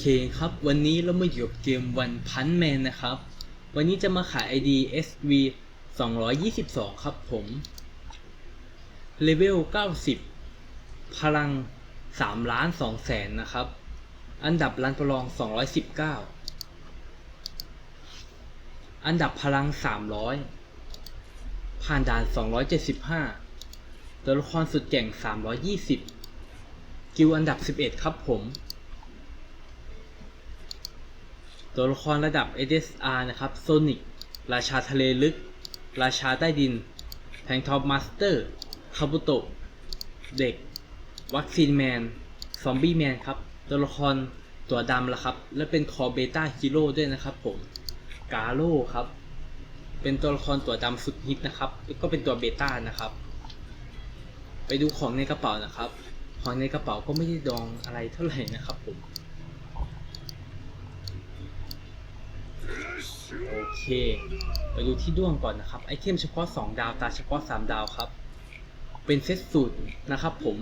เคครับ วันนี้เรามาอยู่กับเกมวันพันแมนนะครับ วันนี้จะมาขาย ID SV 222 ครับผม เลเวล 90 พลัง 3 ล้าน2แสนนะครับ อันดับรันประลอง 219 อันดับพลัง 300 ผ่านด่าน 275 ตัวละครสุดเก่ง 320 กิลอันดับ 11 ครับผม ตัวละครระดับ SSR นะครับโซนิกราชาทะเลลึก ราชาใต้ดิน แทงท็อปมาสเตอร์ คาบุโตะ เด็ก วัคซีนแมน ซอมบี้แมนครับ ตัวละครตัวดำละครับ และเป็นคอเบต้าฮีโร่ด้วยนะครับผม กาโร่ครับ เป็นตัวละครตัวดำสุดฮิตนะครับ ก็เป็นตัวเบต้านะครับ ไปดูของในกระเป๋านะครับ ของในกระเป๋าก็ไม่ได้ดองอะไรเท่าไหร่นะครับผม โอเคไปดูที่ด้วงก่อนนะครับ ไอเทมเฉพาะ 2 ดาวตาเฉพาะ 3 ดาวครับ เป็นเซตสูตรนะครับผม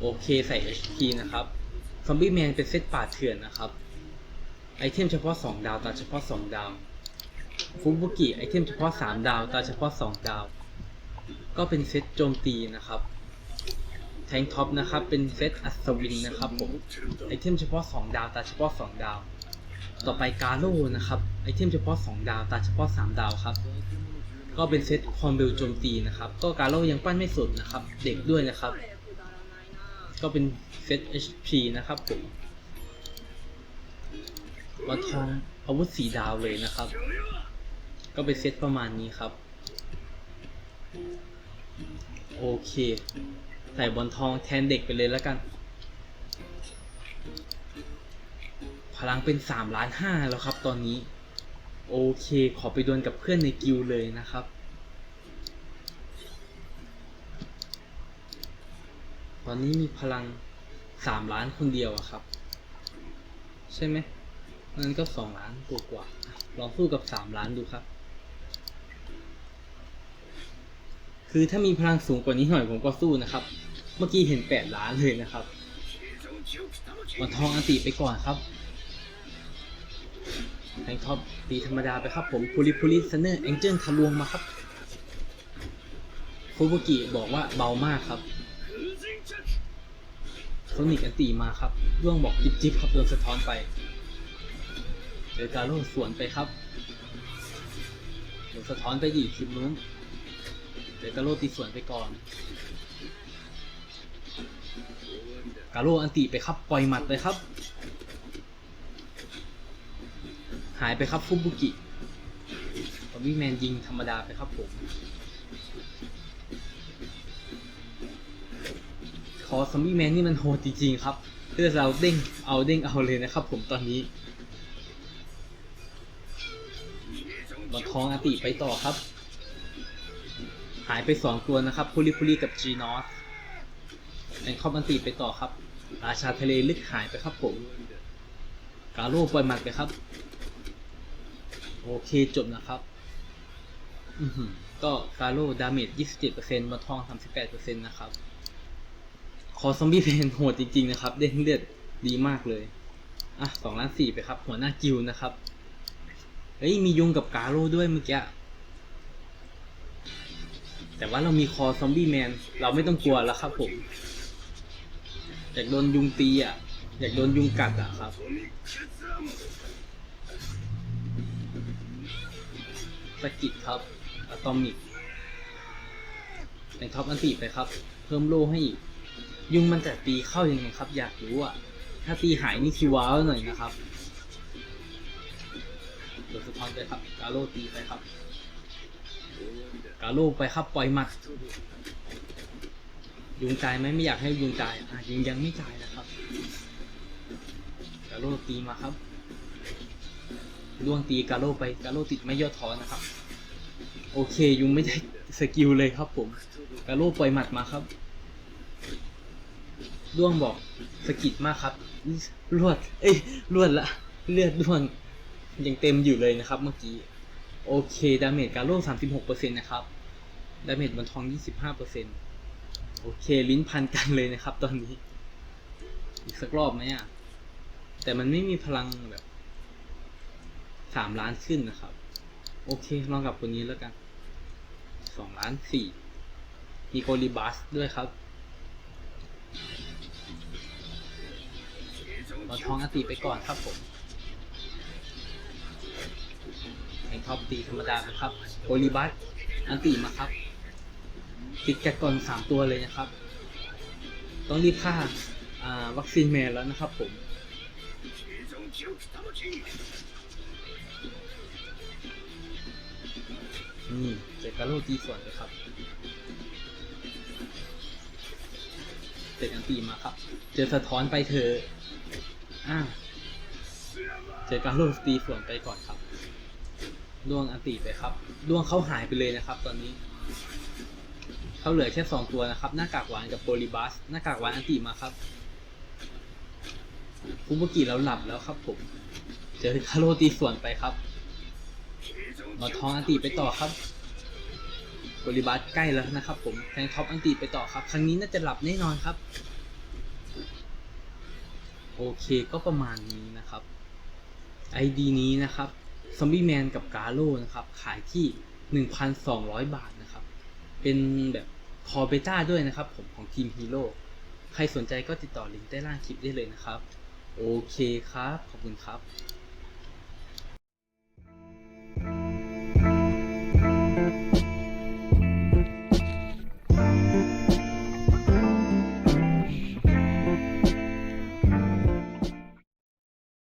โอเคใส่ HP นะครับ ซอมบี้แมนเป็นเซตป่าเถื่อนนะครับ ไอเทมเฉพาะ 2 ดาวตาเฉพาะ 2 ดาว ฟุบุกิไอเทมเฉพาะ 3 ดาวตาเฉพาะ 2 ดาว ก็เป็นเซตโจมตีนะครับแทงท็อปนะครับ เป็นเซตอัศวินนะครับผม ไอเทมเฉพาะ 2 ดาวตาเฉพาะ 2 ดาว ต่อไปกาโร่นะครับไอเทมเฉพาะ 2 ดาวตาเฉพาะ 3 ดาวครับ ก็เป็นเซตคอมเบลโจมตีนะครับ ก็กาโร่ยังปั้นไม่สุดนะครับ เด็กด้วยนะครับ ก็เป็นเซต HP นะครับผมวัดทองอาวุธสีดาวเลยนะครับ ก็เป็นเซตประมาณนี้ครับ โอเค ใส่บอลทองแทนเด็กไปเลยแล้วกัน พลังเป็น3ล้านห้าแล้วครับตอนนี้ โอเค ขอไปดวลกับเพื่อนในกิลด์เลยนะครับ ตอนนี้มีพลัง3ล้านคนเดียวอะครับ ใช่ไหมนั่นก็2ล้านกว่ากว่าๆลองสู้กับ3ล้านดูครับ คือถ้ามีพลังสูงกว่านี้หน่อยผมก็สู้นะครับ เมื่อกี้เห็น8ล้านเลยนะครับวันทองอันติไปก่อนครับ แทงท็อปตีธรรมดาไปครับผมพูลิพูลิซันเนอร์แองเจิลทะลวงมาครับฟูบุกิบอกว่าเบามากครับโซนิกอันติมาครับร่วงบอกจิบจิบครับโดนสะท้อนไปเดกาโร่สวนไปครับโดนสะท้อนไปดิคลิปนู้นเดี๋ยวกาโร่ตีสวนไปก่อนกาโร่อันติไปครับปล่อยหมัดเลยครับ หายไปครับฟุบุกิตอมบี้แมนยิงธรรมดาไปครับผมคอซอมบี้แมนนี่มันโหดจริงๆครับเพื่อเราเด้งเอาเด้งเอาเลยนะครับผมตอนนี้บอลทองอันติไปต่อครับ หายไปสองตัวนะครับพูลิพูลิกับจีนอสแอนคอมอันติไปต่อครับ ราชาทะเลลึกหายไปครับผม กาโร่ปล่อยหมัดไปครับ โอเคจบนะครับอืก็กาโร่ดาเมจ27%มาทอง 38%นะครับ คอซอมบี้เพนโหดจริง ๆ นะครับ เด้งเลือดดีมากเลย อะ2ล้าน4ไปครับ หัวหน้ากิลนะครับ เฮ้ย มียุงกับกาโร่ด้วยเมื่อกี้แต่ว่าเรามีคอซอมบี้แมน เราไม่ต้องกลัวแล้วครับผม อยากโดนยุงตีอะ อยากโดนยุงกัดอะครับ กิดครับอะตอมิกแต่งท็อปอันติไปครับ เพิ่มโล่ให้อีกยุงมันจะตีเข้ายังไงครับ อยากรู้อะ ถ้าตีหายนี่คือว้าวหน่อยนะครับโดนสะท้อนไปครับ กาโร่ตีไปครับ กาโร่ไปครับปล่อยมัด ยุงตายไหมไม่อยากให้ยุงตายอะยุงยังไม่ตายนะครับ กาโร่ตีมาครับ ล่วงตีกาโร่ไปกาโร่ติดไม่ย่อท้อนะครับ โอเคยุงไม่ได้สกิลเลยครับผมกาโร่ปล่อยหมัดมาครับด้วงบอกสกิดมากครับลวด เอ้ยลวดละเลือดด้วงยังเต็มอยู่เลยนะครับ เมื่อกี้โอเคดาเมจกาโร่สามสิบหกเปอร์เซ็นต์นะครับดาเมจบนทองยี่สิบห้าเปอร์เซ็นต์โอเค ลิ้นพันกันเลยนะครับ ตอนนี้ อีกสักรอบไหมอะแต่มันไม่มีพลังแบบ สามล้านขึ้นนะครับ โอเคลองกับคนนี้แล้วกันสองล้านสี่มีโกลิบัสด้วยครับเราทองอติไปก่อนครับผมไอท็อปตีธรรมดาไปครับโกลิบัสอันติมาครับ ติดแกะก่อนสามตัวเลยนะครับ ต้องรีบฆ่าวัคซีนแมนแล้วนะครับผม นี่เจอการโลตีส่วนเลยครับเจ็ดอันตีมาครับ เจอสะท้อนไปเธออ่าเจอการโลตีส่วนไปก่อนครับดวงอันตีไปครับดวงเขาหายไปเลยนะครับ ตอนนี้เขาเหลือแค่สองตัวนะครับ หน้ากากหวานกับโพลิบัส หน้ากากหวานอันตีมาครับฟุบุกิเราหลับแล้วครับผม เจอคาโรตีส่วนไปครับ มาทองอันตีไปต่อครับบริบัสใกล้แล้วนะครับผมแทงท็อปอันตีไปต่อครับ ครั้งนี้น่าจะหลับแน่นอนครับ โอเคก็ประมาณนี้นะครับ ID นี้นะครับซอมบี้แมนกับกาโลนะครับ ขายที่ 1,200 บาทนะครับ เป็นแบบคอเบต้าด้วยนะครับ ผมของทีมฮีโร่ใครสนใจก็ติดต่อลิงก์ใต้ล่างคลิปได้เลยนะครับ โอเคครับ ขอบคุณครับ